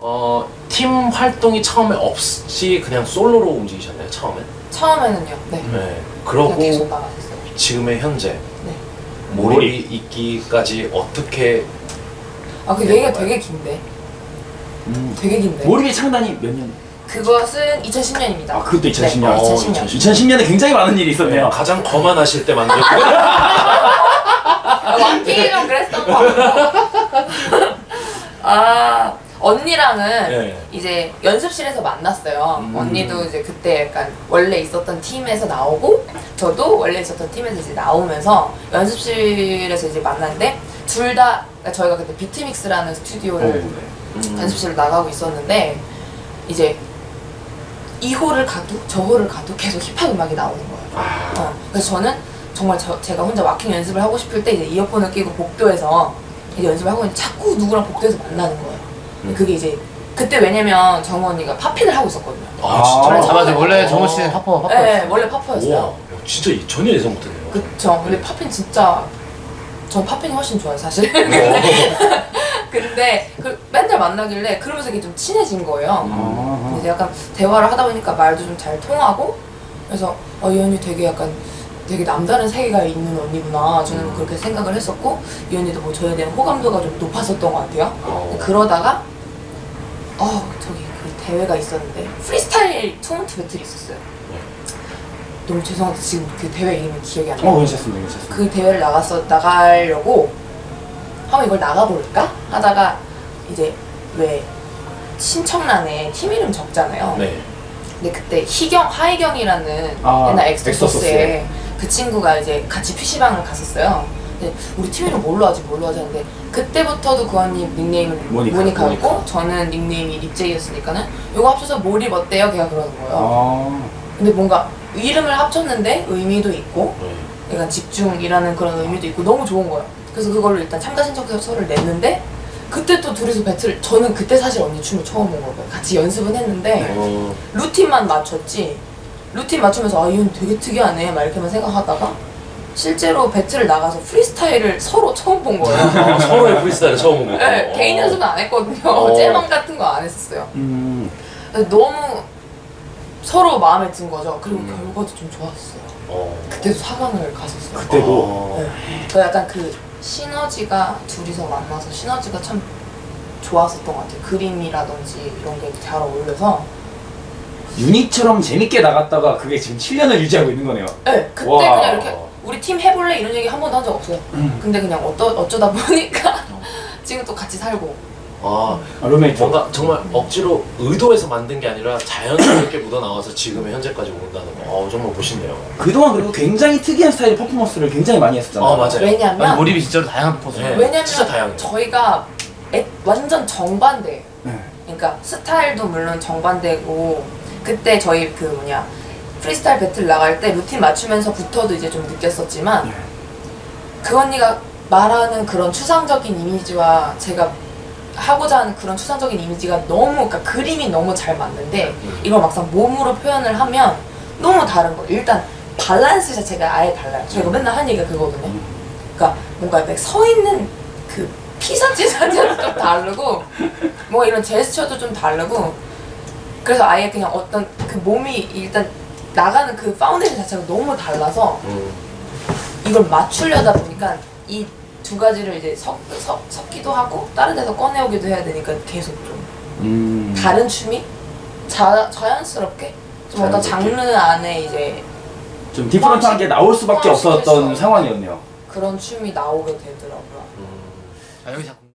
어, 팀 활동이 처음에 없이 그냥 솔로로 움직이셨나요? 처음에? 처음에는요. 네. 네. 그냥 계속 그러고 나갔었어요. 지금의 현재 네. 몰입이 있기까지 어떻게 아, 그 네, 얘기가? 되게 긴데. 음. 되게 긴데. 몰입의 창단이 몇 년? 그것은 2010년입니다. 아 그것도 2010년. 네, 어, 2010년. 2010년에 굉장히 많은 일이 있었네요. 가장 거만하실 때 만든 아, 왕피이랑 그랬던 거 같고. 아, 언니랑은 네. 이제 연습실에서 만났어요. 음. 언니도 이제 그때 약간 원래 있었던 팀에서 나오고 저도 원래 있었던 팀에서 이제 나오면서 연습실에서 이제 만났는데 둘 다 저희가 그때 비트믹스라는 스튜디오를 음. 연습실로 나가고 있었는데 이제 이 홀을 가도 저 홀을 가도 계속 힙합 음악이 나오는 거예요. 아, 어, 그래서 저는 정말 저, 제가 혼자 와킹 연습을 하고 싶을 때 이제 이어폰을 끼고 복도에서 이제 연습을 하고 있는데 자꾸 누구랑 복도에서 만나는 거예요. 음. 그게 이제 그때 왜냐면 정우 언니가 팝핀을 하고 있었거든요. 아 진짜 아, 아 맞아 원래 정우 씨는 파퍼 파퍼. 네, 원래 파퍼였어요. 야, 진짜 이- 전혀 예상 못했네요 그쵸. 근데 팝핀 진짜 전 팝핀이 훨씬 좋아요 사실. 근데 그 맨날 만나길래 그러면서 이게 좀 친해진 거예요. 아, 이제 약간 대화를 하다 보니까 말도 좀 잘 통하고 그래서 어, 이 언니 되게 약간 되게 남다른 세계가 있는 언니구나 저는 그렇게 생각을 했었고 이 언니도 뭐 저에 대한 호감도가 좀 높았었던 것 같아요 어. 그러다가 어 저기 그 대회가 있었는데 프리스타일 토론트 배틀이 있었어요 너무 죄송한데 지금 그 대회 이름이 기억이 안 어, 나요 괜찮습니다, 괜찮습니다. 그 대회를 나갔어 나가려고 한번 이걸 나가볼까 하다가 이제 왜 신청란에 팀 이름 적잖아요. 네. 근데 그때 희경 하이경이라는 아, 옛날 엑소소스에. 엑소소스에 그 친구가 이제 같이 PC방을 갔었어요. 근데 우리 팀 이름 뭘로 하지 뭘로 하지 하는데 그때부터도 그 언니 닉네임은 모니카, 모니카였고 모니카. 저는 닉네임이 립제이였으니까는 이거 합쳐서 몰입 어때요? 걔가 그러는 거예요. 아, 근데 뭔가 이름을 합쳤는데 의미도 있고 네. 약간 집중이라는 그런 의미도 있고 너무 좋은 거예요. 그래서 그걸로 일단 참가 신청서를 냈는데 그때 또 둘이서 배틀 저는 그때 사실 언니 춤을 처음 본 거예요. 같이 연습은 했는데 어, 루틴만 맞췄지 루틴 맞추면서 아 이건 되게 특이하네 막 이렇게만 생각하다가 실제로 배틀을 나가서 프리스타일을 서로 처음 본 거예요. 아, 서로의 프리스타일을 처음 본 거예요 네, 개인 연습은 안 했거든요. 어. 잼방 같은 거 안 했었어요. 음, 그래서 너무 서로 마음에 든 거죠. 그리고 음. 결과도 좀 좋았어요. 어. 그때도 4강을 갔었어요. 그때도 어. 네. 그 약간 그 시너지가 둘이서 만나서 시너지가 참 좋았었던 것 같아요. 그림이라든지 이런 게 잘 어울려서. 유닛처럼 재밌게 나갔다가 그게 지금 7년을 유지하고 있는 거네요. 네, 그때 와. 그냥 이렇게 우리 팀 해볼래 이런 얘기 한 번도 한 적 없어요. 음. 근데 그냥 어떠, 어쩌다 보니까 지금 또 같이 살고. 아, 아, 룸메이트. 뭔가 정말 억지로 의도해서 만든 게 아니라 자연스럽게 묻어나와서 지금의 현재까지 온다는 거 어, 정말 멋있네요 그동안 그리고 굉장히 특이한 스타일의 퍼포먼스를 굉장히 많이 했었잖아요. 아, 맞아요. 아니, 왜냐면 몰입이 진짜로 다양한 퍼포먼스. 네. 왜냐면 진짜 다양해요. 저희가 애- 완전 정반대예요. 네. 그러니까 스타일도 물론 정반대고 그때 저희 그 뭐냐 프리스타일 배틀 나갈 때 루틴 맞추면서부터도 이제 좀 느꼈었지만 네. 그 언니가 말하는 그런 추상적인 이미지와 제가 하고자 하는 그런 추상적인 이미지가 너무 그러니까 그림이 너무 잘 맞는데 음. 이걸 막상 몸으로 표현을 하면 너무 다른 거예요. 일단 밸런스 자체가 아예 달라요. 저희가 맨날 하는 얘기가 그거거든요. 그러니까 뭔가 이렇게 서 있는 그 피상체 자체도 좀 다르고 뭔가 이런 제스처도 좀 다르고 그래서 아예 그냥 어떤 그 몸이 일단 나가는 그 파운데이션 자체가 너무 달라서 음. 이걸 맞추려다 보니까 이 두 가지를 이제 섞, 섞, 섞기도 하고 다른 데서 꺼내오기도 해야 되니까 계속 좀 음. 다른 춤이 자, 자연스럽게 좀 어떤 자연스럽게. 장르 안에 이제 좀 디퍼런트한 게 나올 수밖에 포함시킬 수 없었던 없는 상황이었네요. 그런 춤이 나오게 되더라고요. 음. 아 여기 자꾸.